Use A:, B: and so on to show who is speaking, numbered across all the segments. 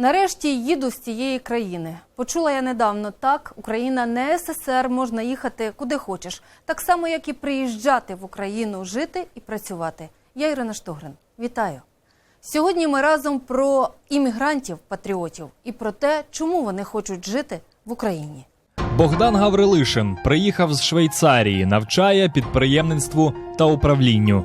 A: Нарешті їду з цієї країни. Почула я недавно так, Україна не СССР, можна їхати куди хочеш. Так само, як і приїжджати в Україну, жити і працювати. Я Ірина Штогрин. Вітаю. Сьогодні ми разом про іммігрантів-патріотів і про те, чому вони хочуть жити в Україні.
B: Богдан Гаврилишин приїхав з Швейцарії, навчає підприємництву та управлінню.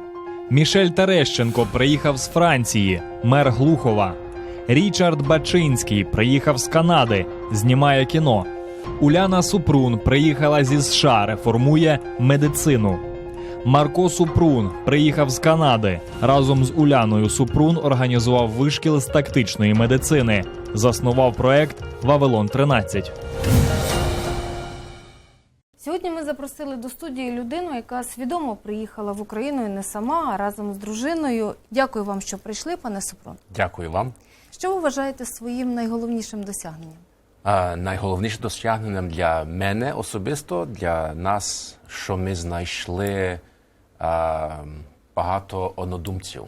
B: Мішель Терещенко приїхав з Франції, мер Глухова. Річард Бачинський приїхав з Канади, знімає кіно. Уляна Супрун приїхала зі США, реформує медицину. Марко Супрун приїхав з Канади. Разом з Уляною Супрун організував вишкіл з тактичної медицини. Заснував проект Вавилон 13
A: Сьогодні ми запросили до студії людину, яка свідомо приїхала в Україну і не сама, а разом з дружиною. Дякую вам, що прийшли, пане Супрун.
C: Дякую вам.
A: Що ви вважаєте своїм найголовнішим досягненням?
C: А, найголовніше досягненням для мене особисто, для нас, що ми знайшли а, багато однодумців,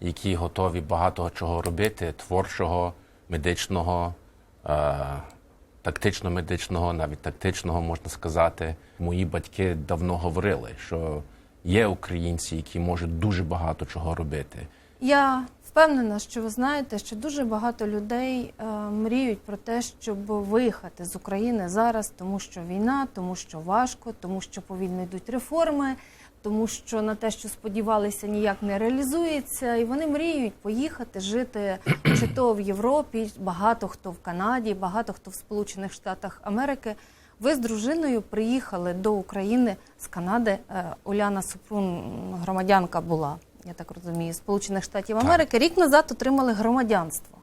C: які готові багато чого робити, творчого, медичного, тактично-медичного, навіть тактичного, можна сказати. Мої батьки давно говорили, що є українці, які можуть дуже багато чого робити.
A: Я впевнена, що ви знаєте, що дуже багато людей е, мріють про те, щоб виїхати з України зараз, тому що війна, тому що важко, тому що повільно йдуть реформи, тому що на те, що сподівалися, ніяк не реалізується, і вони мріють поїхати жити чи то в Європі, багато хто в Канаді, багато хто в Сполучених Штатах Америки. Ви з дружиною приїхали до України з Канади. Е, Уляна Супрун, громадянка була, я так розумію, Сполучених Штатів Америки. Рік назад отримали громадянство.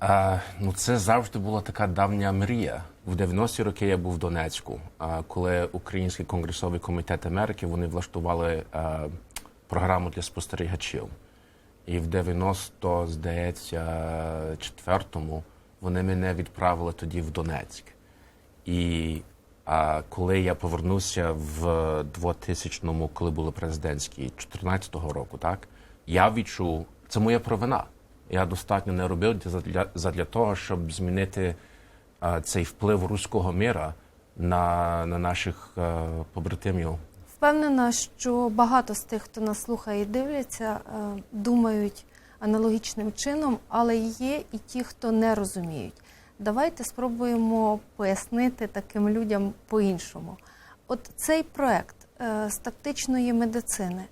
C: А, ну, це завжди була така давня мрія. В 90-ті роки я був в Донецьку, а, коли Український конгресовий комітет Америки вони влаштували а, програму для спостерігачів. І в 90, здається, четвертому вони мене відправили тоді в Донецьк. І а, коли я повернувся в 2000-му, коли були президентські, 14-го року, так я відчув, це моя провина. Я достатньо не робив для, задля того, щоб змінити а, цей вплив руського міра на, на наших а, побратимів.
A: Впевнена, що багато з тих, хто нас слухає і дивляться, е, думають аналогічним чином, але є і ті, хто не розуміють. Давайте спробуємо пояснити таким людям по-іншому. От цей проект е, з тактичної медицини,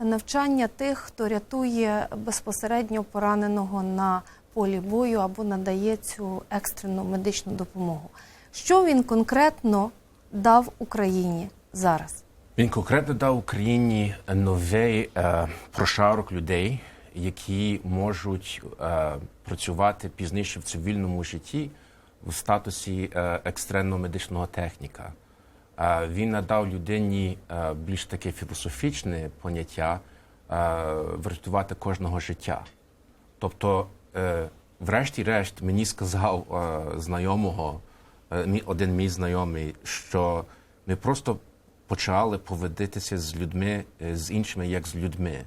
A: навчання тих, хто рятує безпосередньо пораненого на полі бою або надає цю екстрену медичну допомогу. Що він конкретно дав Україні зараз?
C: Він конкретно дав Україні новий е, прошарок людей, які можуть е, працювати пізніше в цивільному житті в статусі е, екстренного медичного техніка. Е, він надав людині е, більш таке філософічне поняття е, врятувати кожного життя. Тобто, е, врешті-решт, мені сказав е, знайомого, е, один мій знайомий, що ми просто почали поводитися з людьми, е, з іншими, як з людьми.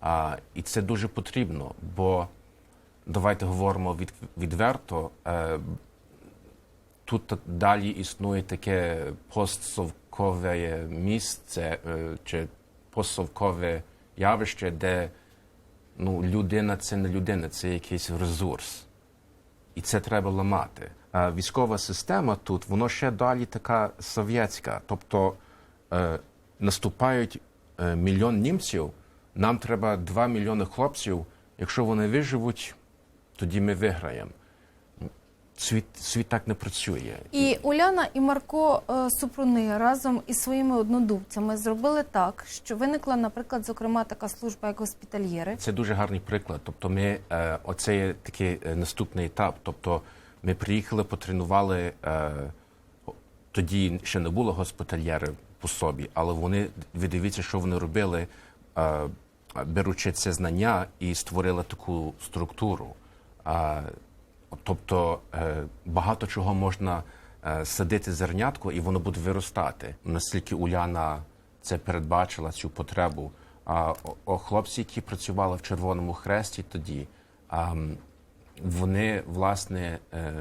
C: А, і це дуже потрібно, бо давайте говоримо від, відверто. Е, тут далі існує таке постсовкове місце е, чи постсовкове явище, де ну, людина це не людина, це якийсь ресурс. І це треба ламати. А військова система тут, воно ще далі така совєтська. Тобто е, наступають е, мільйон німців, нам треба 2 мільйони хлопців. Якщо вони виживуть, тоді ми виграємо. Світ, світ так не працює.
A: І Уляна і Марко е, Супруни разом із своїми однодумцями зробили так, що виникла, наприклад, зокрема така служба, як госпітальєри.
C: Це дуже гарний приклад. Тобто, ми е, оце є такий е, наступний етап. Тобто, ми приїхали, потренували. Е, тоді ще не було госпітальєри по собі, але вони ви дивіться, що вони робили, е, беручи це знання і створили таку структуру. Тобто е, багато чого можна е, садити зернятко, і воно буде виростати. Наскільки Уляна це передбачила цю потребу. А хлопці, які працювали в Червоному Хресті тоді, вони, власне, е,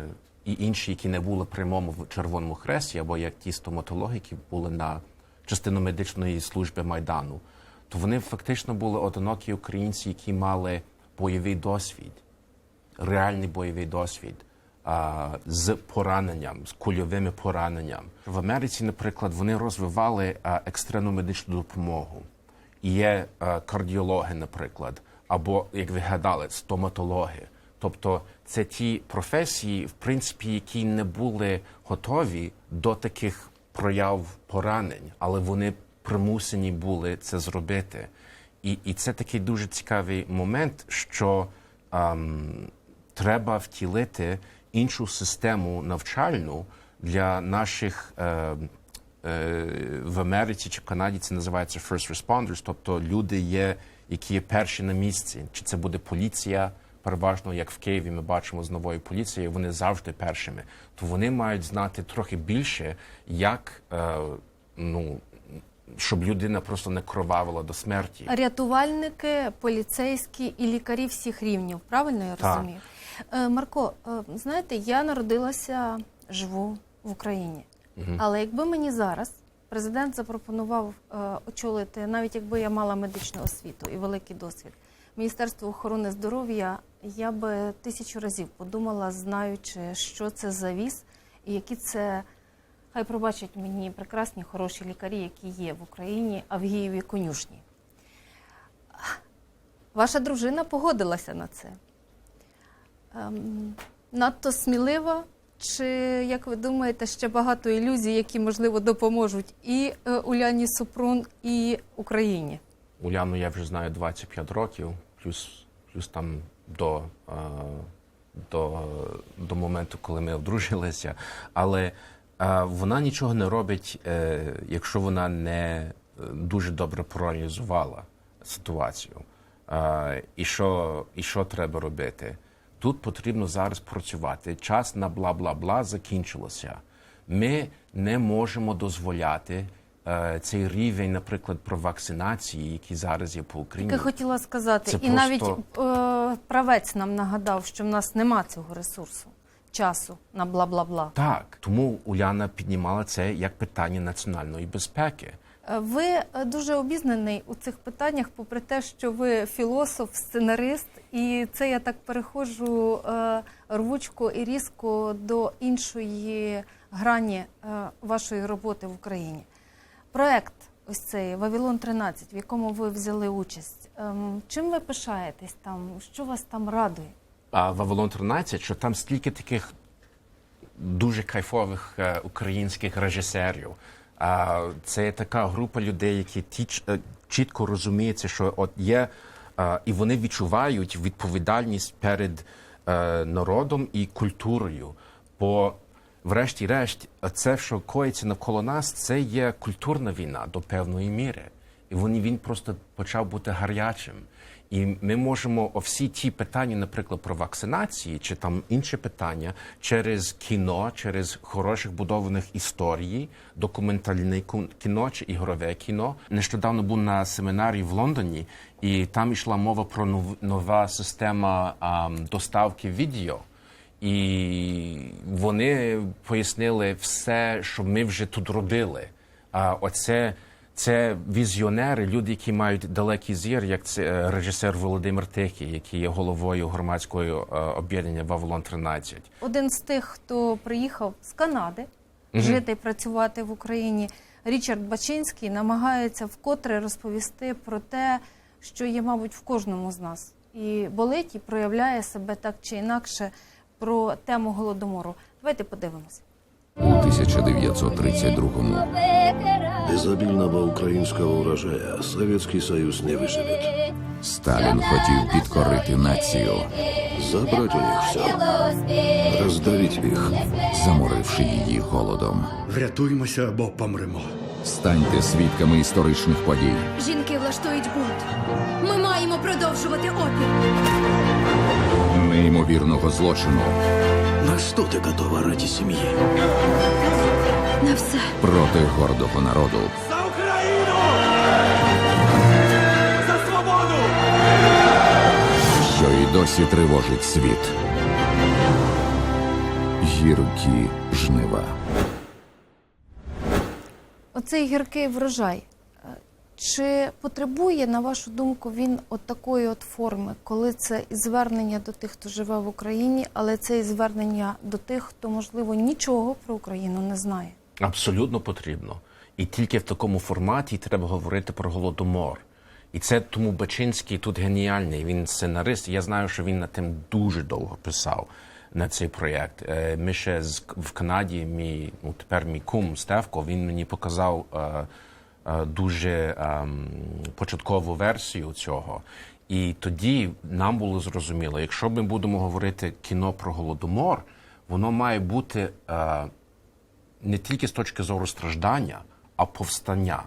C: і інші, які не були прямому в Червоному Хресті, або як ті стоматологи, які були на частину медичної служби Майдану, то вони фактично були одинокі українці, які мали бойовий досвід, реальний бойовий досвід а, з пораненням, з кульовими пораненням. В Америці, наприклад, вони розвивали екстрену медичну допомогу. І є кардіологи, наприклад, або, як ви гадали, стоматологи. Тобто це ті професії, в принципі, які не були готові до таких прояв поранень, але вони примусені були це зробити. І, і це такий дуже цікавий момент, що ем, треба втілити іншу систему навчальну для наших е, е, в Америці чи в Канаді це називається first responders, тобто люди є, які є перші на місці. Чи це буде поліція? Переважно, як в Києві, ми бачимо з новою поліцією, вони завжди першими. То вони мають знати трохи більше, як е, ну, щоб людина просто не кровавила до смерті.
A: Рятувальники, поліцейські і лікарі всіх рівнів. Правильно я
C: Так.
A: розумію? Е, Марко, е, знаєте, я народилася, живу в Україні. Але якби мені зараз президент запропонував е, очолити, навіть якби я мала медичну освіту і великий досвід, Міністерство охорони здоров'я, я би тисячу разів подумала, знаючи, що це за віз і які це. Хай пробачать мені прекрасні, хороші лікарі, які є в Україні, а в Гієві конюшні. Ваша дружина погодилася на це. Ем, надто смілива, чи, як ви думаєте, ще багато ілюзій, які, можливо, допоможуть і е, Уляні Супрун, і Україні?
C: Уляну я вже знаю 25 років, плюс, плюс там до, е, до, до моменту, коли ми одружилися. Але вона нічого не робить, е, якщо вона не е, дуже добре проаналізувала ситуацію. І, що, і що треба робити? Тут потрібно зараз працювати. Час на бла-бла-бла закінчилося. Ми не можемо дозволяти е, цей рівень, наприклад, про вакцинації, який зараз є по Україні.
A: Таке хотіла сказати.
C: Це
A: і навіть е, правець нам нагадав, що в нас нема цього ресурсу, часу на бла-бла-бла.
C: Так, тому Уляна піднімала це як питання національної безпеки.
A: Е, Ви е, дуже обізнаний у цих питаннях, попри те, що ви філософ, сценарист, і це я так переходжу е, рвучко і різко до іншої грані вашої роботи в Україні. Проект ось цей Вавилон 13, в якому ви взяли участь. Ем, Чим ви пишаєтесь там? Що вас там радує?
C: Вавилон 13, що там стільки таких дуже кайфових е, українських режисерів. А це така група людей, які тіч, е, чітко розуміються, що от є, е, і вони відчувають відповідальність перед народом і культурою. Бо, врешті-решт, це, що коїться навколо нас, це є культурна війна до певної міри. І він, він просто почав бути гарячим. І ми можемо всі ті питання, наприклад, про вакцинації чи там інші питання, через кіно, через хороших будованих історій, документальне ку- кіно чи ігрове кіно. Нещодавно був на семінарі в Лондоні, і там йшла мова про нов- нова система ам, доставки відео. І вони пояснили все, що ми вже тут робили. А оце це візіонери, люди, які мають далекий зір, як це е, режисер Володимир Тихий, який є головою громадського е, об'єднання Вавилон 13.
A: Один з тих, хто приїхав з Канади жити і працювати в Україні, Річард Бачинський намагається вкотре розповісти про те, що є, мабуть, в кожному з нас. І болить, і проявляє себе так чи інакше про тему голодомору. Давайте подивимося.
D: У 1932-му
E: Без обильного украинского урожая Совєтський Союз не виживе.
D: Сталін хотів підкорити націю,
E: Забрать у них все. роздавити їх,
D: заморивши її голодом.
F: Врятуймося або помремо.
D: Станьте свідками історичних подій.
G: Жінки влаштують бунт. Ми маємо продовжувати опір.
D: Неймовірного злочину
E: На что ты готова ради семьи?
G: На все.
D: проти гордого народу.
F: За Україну! За свободу!
D: що і досі тривожить світ. Гіркі жнива.
A: Оцей гіркий врожай. е, Чи потребує, на вашу думку, він от такої от форми, коли це звернення до тих, хто живе в Україні, але це і звернення до тих, хто, можливо, нічого про Україну не знає?
C: Абсолютно потрібно. І тільки в такому форматі треба говорити про голодомор. І це тому Бачинський тут геніальний. Він сценарист. Я знаю, що він над тим дуже довго писав на цей проєкт. Е, Ми ще в Канаді, мій ну тепер мій кум Стевко, він мені показав е, е, дуже ем, початкову версію цього. І тоді нам було зрозуміло, якщо ми будемо говорити кіно про голодомор, воно має бути. Не тільки з точки зору страждання, а повстання.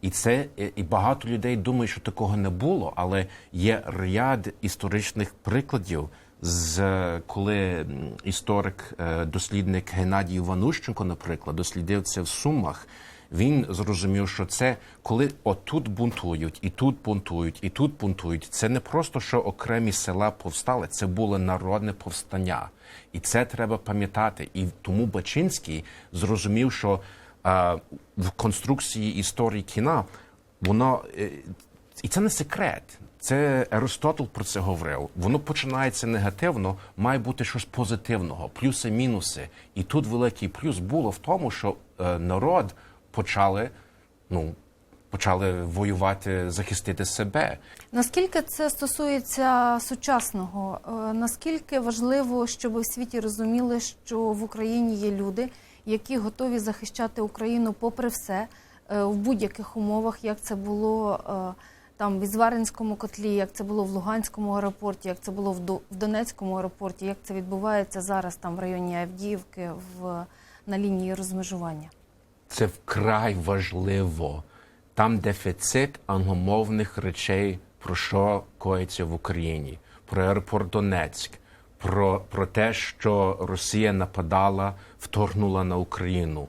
C: І це і багато людей думають, що такого не було, але є ряд історичних прикладів, з коли історик, е, дослідник Геннадій Іванущенко, наприклад, дослідив це в Сумах. Він зрозумів, що це коли отут бунтують, і тут бунтують, і тут бунтують. Це не просто що окремі села повстали, це було народне повстання. І це треба пам'ятати. І тому Бачинський зрозумів, що е, в конструкції історії кіна воно е, і це не секрет. Це Аристотель про це говорив. Воно починається негативно, має бути щось позитивного, плюси, мінуси. І тут великий плюс було в тому, що е, народ почали, ну, почали воювати, захистити себе.
A: Наскільки це стосується сучасного? Е, Наскільки важливо, щоб в світі розуміли, що в Україні є люди, які готові захищати Україну попри все е, в будь-яких умовах, як це було там в Ізваринському котлі, як це було в Луганському аеропорті, як це було в До- в Донецькому аеропорті, як це відбувається зараз там в районі Авдіївки в на лінії розмежування?
C: Це вкрай важливо. Там дефіцит англомовних речей, про що коїться в Україні, про аеропорт Донецьк, про, про те, що Росія нападала, вторгнула на Україну.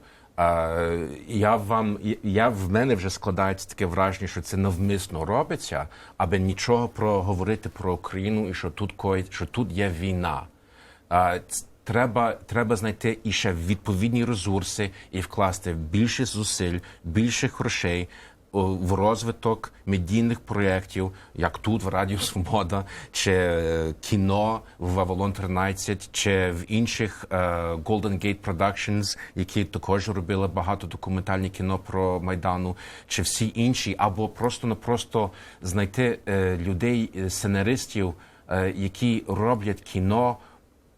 C: Я вам я в мене вже складається таке враження, що це навмисно робиться, аби нічого про говорити про Україну і що тут коїть, що тут є війна. А, Треба, треба знайти і ще відповідні ресурси і вкласти більше зусиль, більше грошей в розвиток медійних проєктів, як тут в Радіо Свобода, чи е, кіно в Вавилон 13, чи в інших е, Golden Gate Productions, які також робили багато документальні кіно про Майдану, чи всі інші, або просто-напросто знайти е, людей, сценаристів, які роблять кіно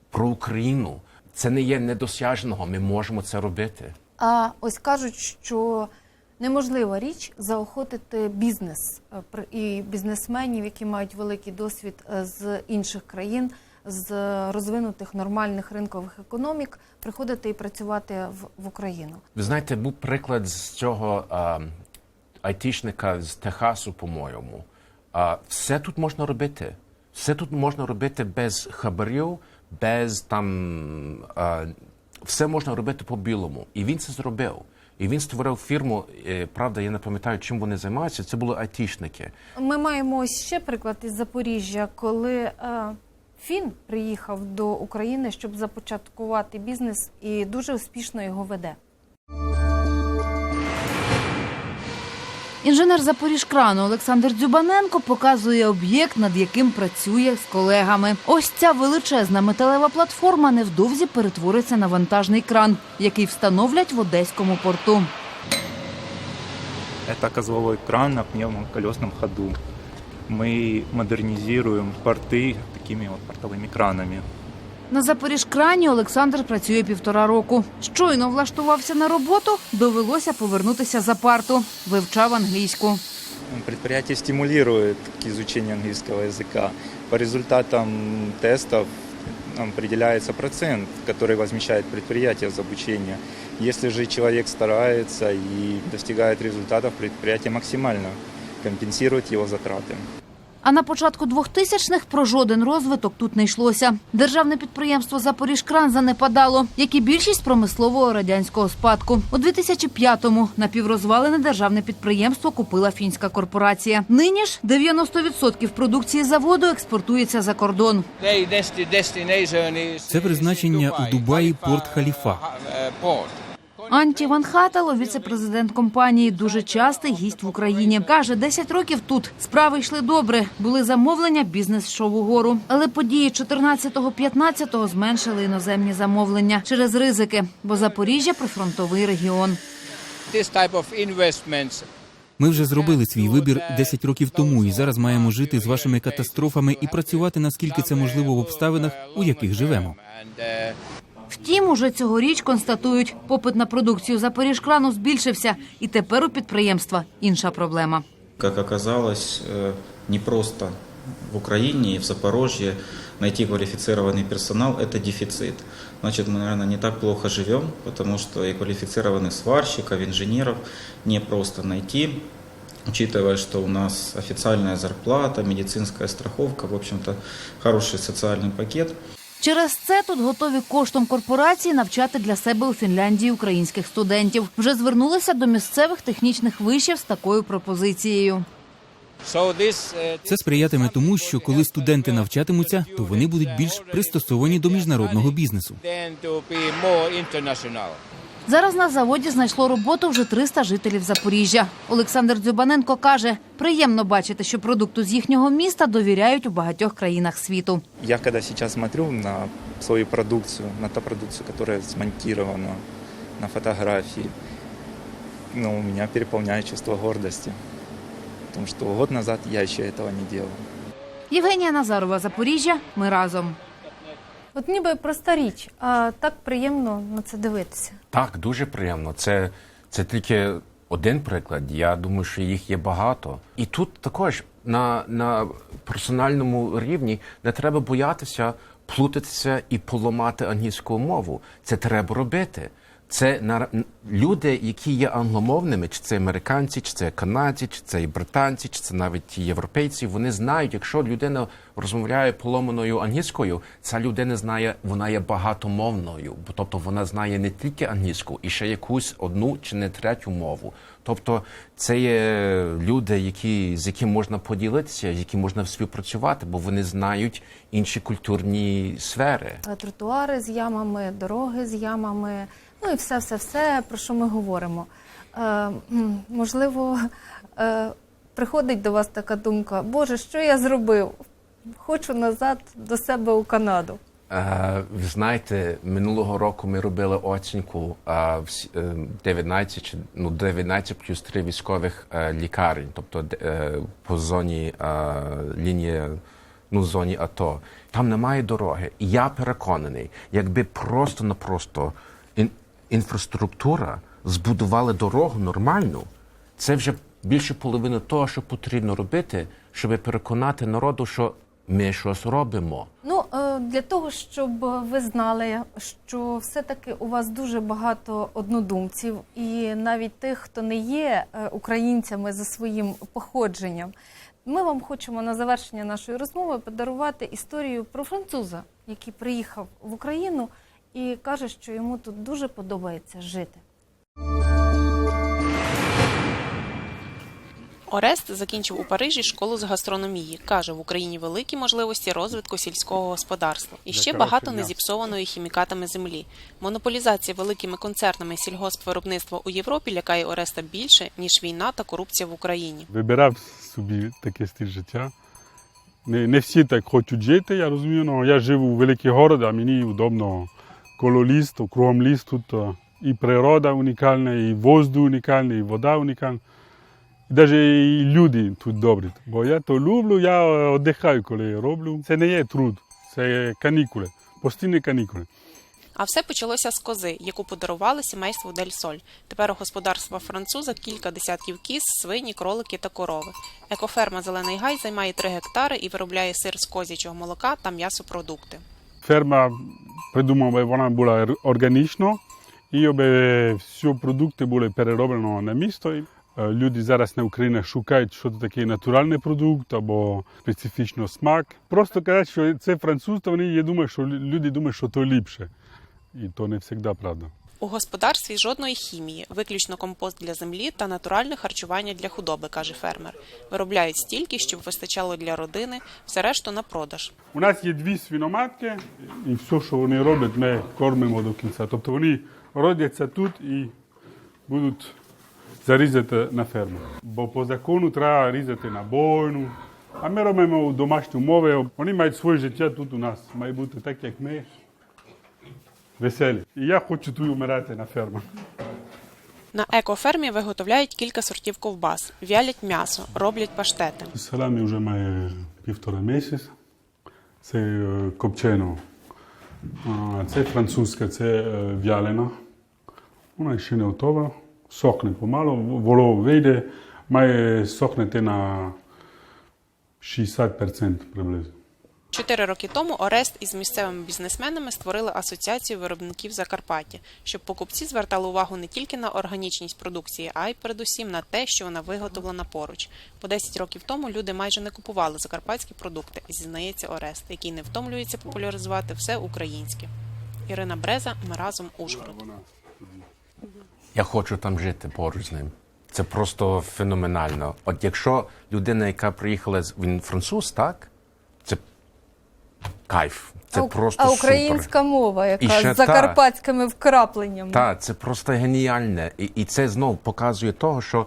C: про Україну. Це не є недосяжного. Ми можемо це робити.
A: А ось кажуть, що неможлива річ заохотити бізнес е, і бізнесменів, які мають великий досвід е, з інших країн, з розвинутих нормальних ринкових економік, приходити і працювати в, в Україну.
C: Ви знаєте, був приклад з цього а, айтішника з Техасу, по-моєму. А, все тут можна робити. Все тут можна робити без хабарів, без там. А, все можна робити по-білому. І він це зробив. І він створив фірму. е, Правда, я не пам'ятаю, чим вони займаються. Це були айтішники.
A: Ми маємо ще приклад із Запоріжжя, коли е, Фін приїхав до України, щоб започаткувати бізнес, і дуже успішно його веде.
H: Інженер Запоріжкрану Олександр Дзюбаненко показує об'єкт, над яким працює з колегами. Ось ця величезна металева платформа невдовзі перетвориться на вантажний кран, який встановлять в одеському порту.
I: Это козловой кран на пневмоколесном ходу. Мы модернизируем порты такими вот портовыми кранами.
H: На Запоріжкрані Олександр працює півтора року. Щойно влаштувався на роботу, довелося повернутися за парту. Вивчав англійську.
I: Предприятие стимулирует к изучению английского языка. По результатам тестов нам определяется процент, который возмещает предприятие за обучение. Если же человек старается и достигает результатов, предприятие максимально компенсирует его затраты.
H: А на початку 2000-х про жоден розвиток тут не йшлося. Державне підприємство «Запоріжкран» занепадало, як і більшість промислового радянського спадку. У 2005-му напіврозвалене державне підприємство купила фінська корпорація. Нині ж 90% продукції заводу експортується за кордон.
J: Це призначення у Дубаї порт Халіфа.
H: Анті Ван Хатало, віце-президент компанії, дуже частий гість в Україні. Каже, 10 років тут справи йшли добре. Були замовлення, бізнес йшов угору. Але події 14-15 зменшили іноземні замовлення через ризики, бо Запоріжжя прифронтовий регіон.
J: Ми вже зробили свій вибір 10 років тому, і зараз маємо жити з вашими катастрофами і працювати наскільки це можливо в обставинах, у яких живемо.
H: Втім, уже цьогоріч констатують, попит на продукцію Запоріжкрану збільшився, і тепер у підприємства інша проблема.
K: Как оказалось, э, непросто в Украине и в Запорожье найти квалифицированный персонал – это дефицит. Значит, мы, наверное, не так плохо живем, потому что и квалифицированных сварщиков, инженеров непросто найти, учитывая, что у нас официальная зарплата, медицинская страховка, в общем-то, хороший социальный пакет.
H: Через це тут готові коштом корпорації навчати для себе у Фінляндії українських студентів. Вже звернулися до місцевих технічних вишів з такою пропозицією.
J: Це сприятиме тому, що коли студенти навчатимуться, то вони будуть більш пристосовані до міжнародного бізнесу.
H: Зараз на заводі знайшло роботу вже 300 жителів Запоріжжя. Олександр Дзюбаненко каже, приємно бачити, що продукту з їхнього міста довіряють у багатьох країнах світу.
I: Я когда сейчас смотрю на свою продукцию, на ту продукцию, которая смонтирована на фотографии, ну, у меня переполняет чувство гордости. Потому что год назад я еще этого не делал.
H: Євгенія Назарова, Запоріжжя. Ми разом.
A: От ніби проста річ, а так приємно на це дивитися.
C: Так, дуже приємно. Це, це тільки один приклад. Я думаю, що їх є багато. І тут також на, на персональному рівні не треба боятися плутатися і поламати англійську мову. Це треба робити. Це люди, які є англомовними, чи це американці, чи це канадці, чи це британці, чи це навіть європейці. Вони знають, якщо людина розмовляє поломаною англійською, ця людина знає, вона є багатомовною, бо тобто вона знає не тільки англійську, і ще якусь одну чи не третю мову. Тобто це є люди, які з якими можна поділитися, з якими можна співпрацювати, бо вони знають інші культурні сфери.
A: Е, Тротуари з ямами, дороги з ямами, ну і все, все, все, про що ми говоримо. Е, можливо, е, приходить до вас така думка: Боже, що я зробив? Хочу назад до себе у Канаду.
C: Е, ви знаєте, минулого року ми робили оцінку е, всі- е, 19, чи, ну, 19 плюс 3 військових е, лікарень, тобто е, по зоні е, лінії, ну, зоні АТО. Там немає дороги. І я переконаний, якби просто-напросто інфраструктура збудувала дорогу нормальну, це вже більше половини того, що потрібно робити, щоб переконати народу, що ми щось робимо.
A: Ну, е, для того, щоб ви знали, що все-таки у вас дуже багато однодумців, і навіть тих, хто не є е, українцями за своїм походженням, ми вам хочемо на завершення нашої розмови подарувати історію про француза, який приїхав в Україну і каже, що йому тут дуже подобається жити.
L: Орест закінчив у Парижі школу з гастрономії. Каже, в Україні великі можливості розвитку сільського господарства і ще багато незіпсованої хімікатами землі. Монополізація великими концернами сільгоспвиробництва у Європі лякає Ореста більше ніж війна та корупція в Україні.
F: Вибирав собі такий стиль життя. Не, не всі так хочуть жити, я розумію, але я живу у великих городах, мені удобно коло ліс, то кругом ліс тут і природа унікальна, і воздух унікальний, і вода унікальна. І навіть і люди тут добрі. Бо я то люблю, я віддихаю, коли роблю. Це не є труд, це канікули, постійні канікули.
L: А все почалося з кози, яку подарували сімейству Дель Соль. Тепер у господарства француза кілька десятків кіз, свині, кролики та корови. Екоферма Зелений Гай займає 3 гектари і виробляє сир з козячого молока та м'ясопродукти.
F: Ферма придумала, би вона була органічна, і би всі продукти були перероблені на місто. Е, Люди зараз на Україні шукають, що це такий натуральний продукт або специфічний смак. Просто кажуть, що це француз, вони думають, що люди думають, що то ліпше. І то не завжди правда.
L: У господарстві жодної хімії, виключно компост для землі та натуральне харчування для худоби, каже фермер. Виробляють стільки, щоб вистачало для родини, все решту на продаж.
F: У нас є дві свиноматки, і все, що вони роблять, ми кормимо до кінця. Тобто вони родяться тут і будуть зарізати на ферму. Бо по закону треба різати на бойну. А ми робимо домашні умови. Вони мають своє життя тут у нас. Має бути так, як ми. Веселі. І я хочу тут вмирати на фермах.
L: На екофермі виготовляють кілька сортів ковбас, вялять м'ясо, роблять паштети.
F: Саламі вже має півтора місяць. Це е, копчено. Це французька, це е, вялена. Вона ще не готова. Сохне помало, воло вийде, має сохнути на 60% приблизно.
L: Чотири роки тому Орест із місцевими бізнесменами створили асоціацію виробників Закарпаття, щоб покупці звертали увагу не тільки на органічність продукції, а й передусім на те, що вона виготовлена поруч. По 10 років тому люди майже не купували закарпатські продукти, зізнається Орест, який не втомлюється популяризувати все українське. Ірина Бреза, ми разом Ужгород.
C: Я хочу там жити поруч з ним. Це просто феноменально. От якщо людина, яка приїхала, з- він француз, так? Кайф. Це
A: а,
C: просто
A: а
C: супер.
A: українська мова,
C: І
A: яка
C: ще
A: з закарпатськими вкрапленнями.
C: Так, це просто геніальне. І, і це знов показує того, що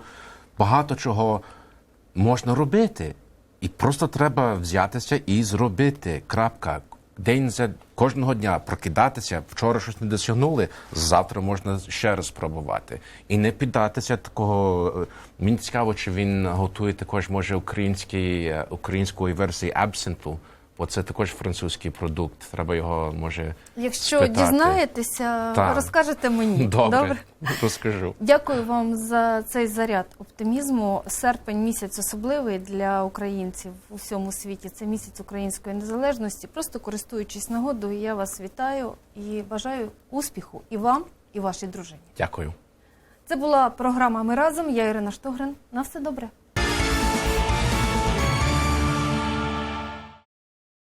C: багато чого можна робити. І просто треба взятися і зробити. Крапка. День за кожного дня прокидатися, вчора щось не досягнули, завтра можна ще раз спробувати. І не піддатися такого. е, Мені цікаво, чи він готує також, може, український, е, української версії абсенту, бо це також французький продукт. Треба його може.
A: Якщо
C: спитати.
A: дізнаєтеся,
C: Так.
A: розкажете мені.
C: Добре, розкажу.
A: Дякую вам за цей заряд оптимізму. Серпень місяць особливий для українців у всьому світі. Це місяць української незалежності. Просто користуючись нагодою, я вас вітаю і бажаю успіху і вам, і вашій дружині.
C: Дякую.
A: Це була програма Ми разом. Я Ірина Штогрин. На все добре.